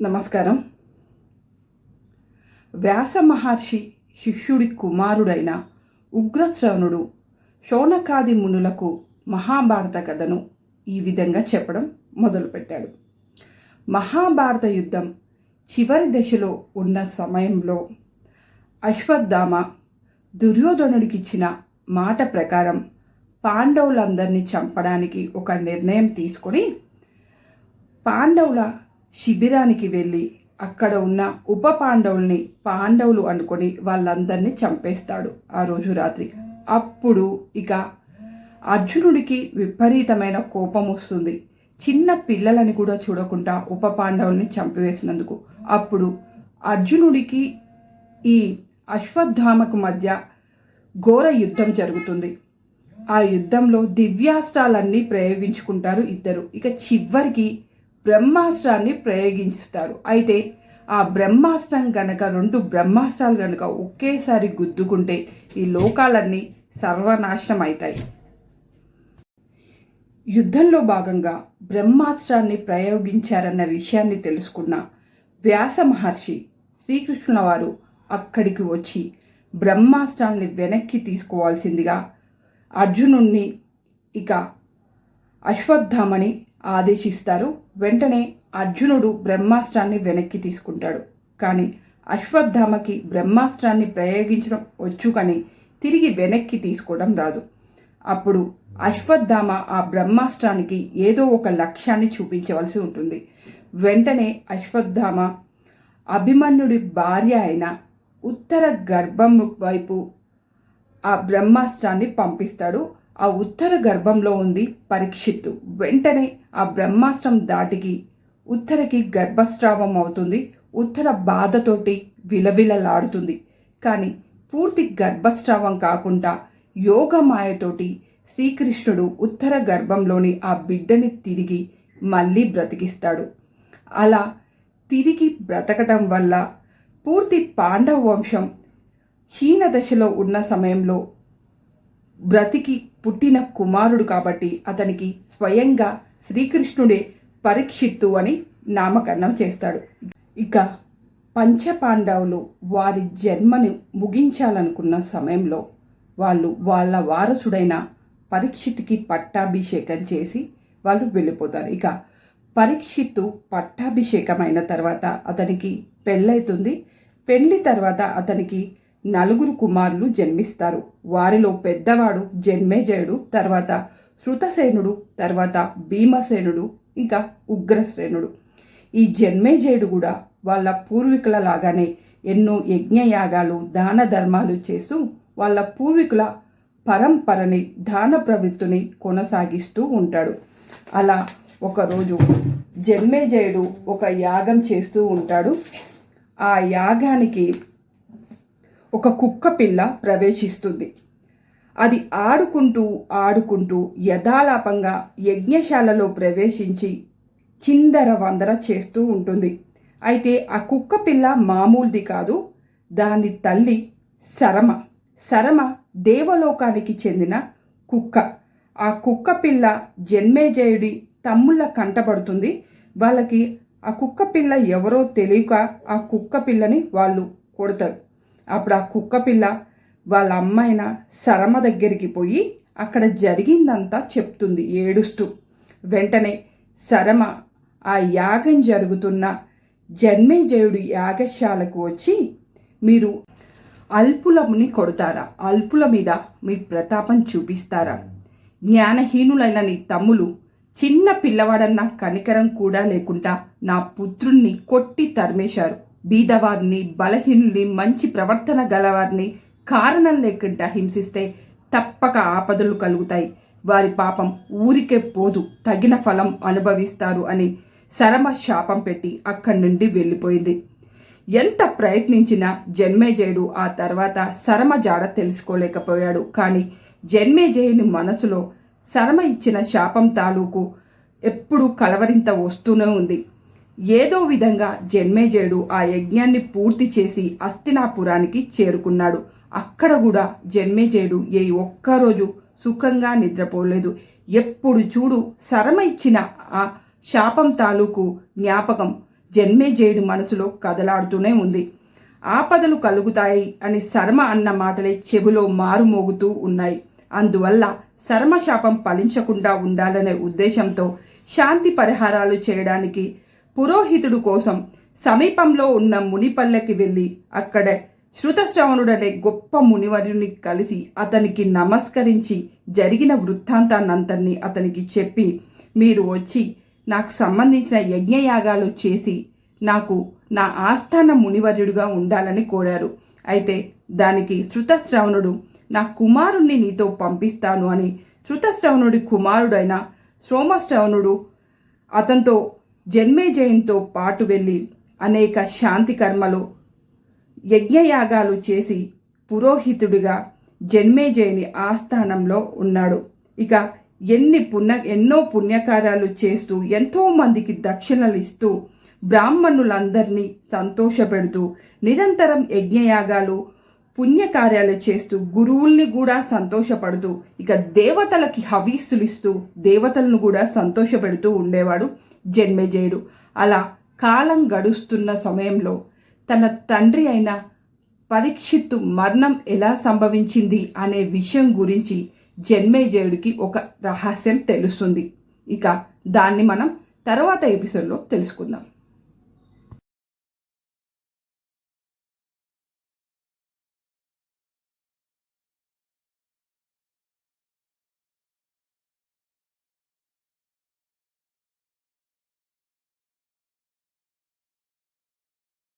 నమస్కారం. వ్యాస మహర్షి శిష్యుడి కుమారుడైన ఉగ్రశ్రవణుడు శౌనకాది మునులకు మహాభారత కథను ఈ విధంగా చెప్పడం మొదలుపెట్టాడు. మహాభారత యుద్ధం చివరి దశలో ఉన్న సమయంలో అశ్వత్థామ దుర్యోధనుడికిచ్చిన మాట ప్రకారం పాండవులందరినీ చంపడానికి ఒక నిర్ణయం తీసుకొని పాండవుల శిబిరానికి వెళ్ళి అక్కడ ఉన్న ఉప పాండవుల్ని పాండవులు అనుకొని వాళ్ళందరినీ చంపేస్తాడు ఆ రోజు రాత్రి. అప్పుడు ఇక అర్జునుడికి విపరీతమైన కోపం వస్తుంది. చిన్న పిల్లలని కూడా చూడకుండా ఉప పాండవుల్ని చంపివేసినందుకు. అప్పుడు అర్జునుడికి ఈ అశ్వత్థామకు మధ్య ఘోర యుద్ధం జరుగుతుంది. ఆ యుద్ధంలో దివ్యాస్త్రాలన్నీ ప్రయోగించుకుంటారు ఇద్దరు. ఇక చివరికి బ్రహ్మాస్త్రాన్ని ప్రయోగిస్తారు అయితే ఆ బ్రహ్మాస్త్రం గనక రెండు బ్రహ్మాస్త్రాలు గనక ఒకేసారి గుద్దుకుంటే ఈ లోకాలన్నీ సర్వనాశనం అవుతాయి యుద్ధంలో భాగంగా బ్రహ్మాస్త్రాన్ని ప్రయోగించారన్న విషయాన్ని తెలుసుకున్న వ్యాస మహర్షి శ్రీకృష్ణుల వారు అక్కడికి వచ్చి బ్రహ్మాస్త్రాన్ని వెనక్కి తీసుకోవాల్సిందిగా అర్జునుణ్ణి ఇక అశ్వత్థామని ఆదేశిస్తారు. వెంటనే అర్జునుడు బ్రహ్మాస్త్రాన్ని వెనక్కి తీసుకుంటాడు. కానీ అశ్వత్థామకి బ్రహ్మాస్త్రాన్ని ప్రయోగించడం వచ్చు కానీ తిరిగి వెనక్కి తీసుకోవడం రాదు. అప్పుడు అశ్వత్థామ ఆ బ్రహ్మాస్త్రానికి ఏదో ఒక లక్ష్యాన్ని చూపించవలసి ఉంటుంది. వెంటనే అశ్వత్థామ అభిమన్యుడి భార్య అయిన ఉత్తర గర్భం వైపు ఆ బ్రహ్మాస్త్రాన్ని పంపిస్తాడు. ఆ ఉత్తర గర్భంలో ఉంది పరీక్షిత్తు. వెంటనే ఆ బ్రహ్మాస్త్రం దాటికి ఉత్తరకి గర్భస్రావం అవుతుంది. ఉత్తర బాధతోటి విలవిలలాడుతుంది. కానీ పూర్తి గర్భస్రావం కాకుండా యోగమాయతోటి శ్రీకృష్ణుడు ఉత్తర గర్భంలోని ఆ బిడ్డని తిరిగి మళ్ళీ బ్రతికిస్తాడు. అలా తిరిగి బ్రతకటం వల్ల పూర్తి పాండవ వంశం క్షీణ దశలో ఉన్న సమయంలో బ్రతికి పుట్టిన కుమారుడు కాబట్టి అతనికి స్వయంగా శ్రీకృష్ణుడే పరీక్షిత్తు అని నామకరణం చేస్తాడు. ఇక పంచపాండవులు వారి జన్మని ముగించాలనుకున్న సమయంలో వాళ్ళు వాళ్ళ వారసుడైన పరీక్షిత్కి పట్టాభిషేకం చేసి వాళ్ళు వెళ్ళిపోతారు. ఇక పరీక్షిత్తు పట్టాభిషేకం అయిన తర్వాత అతనికి పెళ్ళైతుంది. పెళ్ళి తర్వాత అతనికి నలుగురు కుమారులు జన్మిస్తారు. వారిలో పెద్దవాడు జన్మేజయుడు తర్వాత శృతసేనుడు తర్వాత భీమసేనుడు ఇంకా ఉగ్రశ్రేణుడు ఈ జన్మేజయుడు కూడా వాళ్ళ పూర్వీకుల లాగానే ఎన్నో యజ్ఞయాగాలు దాన ధర్మాలు చేస్తూ వాళ్ళ పూర్వీకుల పరంపరని దాన ప్రవృత్తిని కొనసాగిస్తూ ఉంటాడు. అలా ఒకరోజు జన్మేజయుడు ఒక యాగం చేస్తూ ఉంటాడు. ఆ యాగానికి ఒక కుక్క పిల్ల ప్రవేశిస్తుంది. అది ఆడుకుంటూ ఆడుకుంటూ యథాలాపంగా యజ్ఞశాలలో ప్రవేశించి చిందర వందర చేస్తూ ఉంటుంది. అయితే ఆ కుక్క పిల్ల మామూలుది కాదు దాని తల్లి సరమ సరమ దేవలోకానికి చెందిన కుక్క. ఆ కుక్క పిల్ల జన్మేజయుడి తమ్ముళ్ళ కంటపడుతుంది. వాళ్ళకి ఆ కుక్క పిల్ల ఎవరో తెలియక ఆ కుక్క పిల్లని వాళ్ళు కొడతారు. అప్పుడు ఆ కుక్క పిల్ల వాళ్ళ అమ్మాయిన సరమ దగ్గరికి పోయి అక్కడ జరిగిందంతా చెప్తుంది ఏడుస్తూ. వెంటనే శరమ ఆ యాగం జరుగుతున్న జన్మేజయుడు యాగశాలకు వచ్చి మీరు అల్పులముని కొడతారా? అల్పుల మీద మీ ప్రతాపం చూపిస్తారా? జ్ఞానహీనులైన నీ తమ్ములు చిన్న పిల్లవాడన్న కనికరం కూడా లేకుండా నా పుత్రుణ్ణి కొట్టి తరిమేశారు. బీదవారిని బలహీనుల్ని మంచి ప్రవర్తన గలవారిని కారణం లేకుండా హింసిస్తే తప్పక ఆపదలు కలుగుతాయి. వారి పాపం ఊరికే పోదు తగిన ఫలం అనుభవిస్తారు అని సరమ శాపం పెట్టి అక్కడి నుండి వెళ్ళిపోయింది. ఎంత ప్రయత్నించినా జన్మేజయుడు ఆ తర్వాత సరమ జాడ తెలుసుకోలేకపోయాడు. కానీ జన్మేజయుని మనసులో సరమ ఇచ్చిన శాపం తాలూకు ఎప్పుడూ కలవరింత వస్తూనే ఉంది. ఏదో విధంగా జన్మేజయుడు ఆ యజ్ఞాన్ని పూర్తి చేసి అస్థినాపురానికి చేరుకున్నాడు. అక్కడ కూడా జన్మేజయుడు ఏ ఒక్కరోజు సుఖంగా నిద్రపోలేదు. ఎప్పుడు చూడు శరమ ఇచ్చిన ఆ శాపం తాలూకు జ్ఞాపకం జన్మేజయుడు మనసులో కదలాడుతూనే ఉంది. ఆపదలు కలుగుతాయి అని శర్మ అన్న మాటలే చెవిలో మారుమోగుతూ ఉన్నాయి. అందువల్ల శర్మశాపం ఫలించకుండా ఉండాలనే ఉద్దేశంతో శాంతి పరిహారాలు చేయడానికి పురోహితుడు కోసం సమీపంలో ఉన్న మునిపల్లెకి వెళ్ళి అక్కడ శృతశ్రవణుడనే గొప్ప మునివరుని కలిసి అతనికి నమస్కరించి జరిగిన వృత్తాంతాన్నంతరినీ అతనికి చెప్పి మీరు వచ్చి నాకు సంబంధించిన యజ్ఞయాగాలు చేసి నాకు నా ఆస్థాన మునివర్యుడిగా ఉండాలని కోరారు. అయితే దానికి శృతశ్రవణుడు నా కుమారుణ్ణి నీతో పంపిస్తాను అని శృతశ్రవణుడి కుమారుడైన సోమశ్రవణుడు అతనితో జన్మేజయంతో పాటు వెళ్ళి అనేక శాంతి కర్మలు యజ్ఞయాగాలు చేసి పురోహితుడిగా జన్మేజయుని ఆస్థానంలో ఉన్నాడు. ఇక ఎన్ని పుణ్య ఎన్నో పుణ్యకార్యాలు చేస్తూ ఎంతో మందికి దక్షిణలు ఇస్తూ బ్రాహ్మణులందరినీ సంతోషపెడుతూ నిరంతరం యజ్ఞయాగాలు పుణ్యకార్యాలు చేస్తూ గురువుల్ని కూడా సంతోషపడుతూ ఇక దేవతలకి హవీస్సులు ఇస్తూ దేవతలను కూడా సంతోషపెడుతూ ఉండేవాడు. జన్మేజయుడు అలా కాలం గడుస్తున్న సమయంలో తన తండ్రి అయిన పరీక్షిత్తు మరణం ఎలా సంభవించింది అనే విషయం గురించి జన్మేజయుడికి ఒక రహస్యం తెలుస్తుంది. ఇక దాన్ని మనం తర్వాత ఎపిసోడ్లో తెలుసుకుందాం.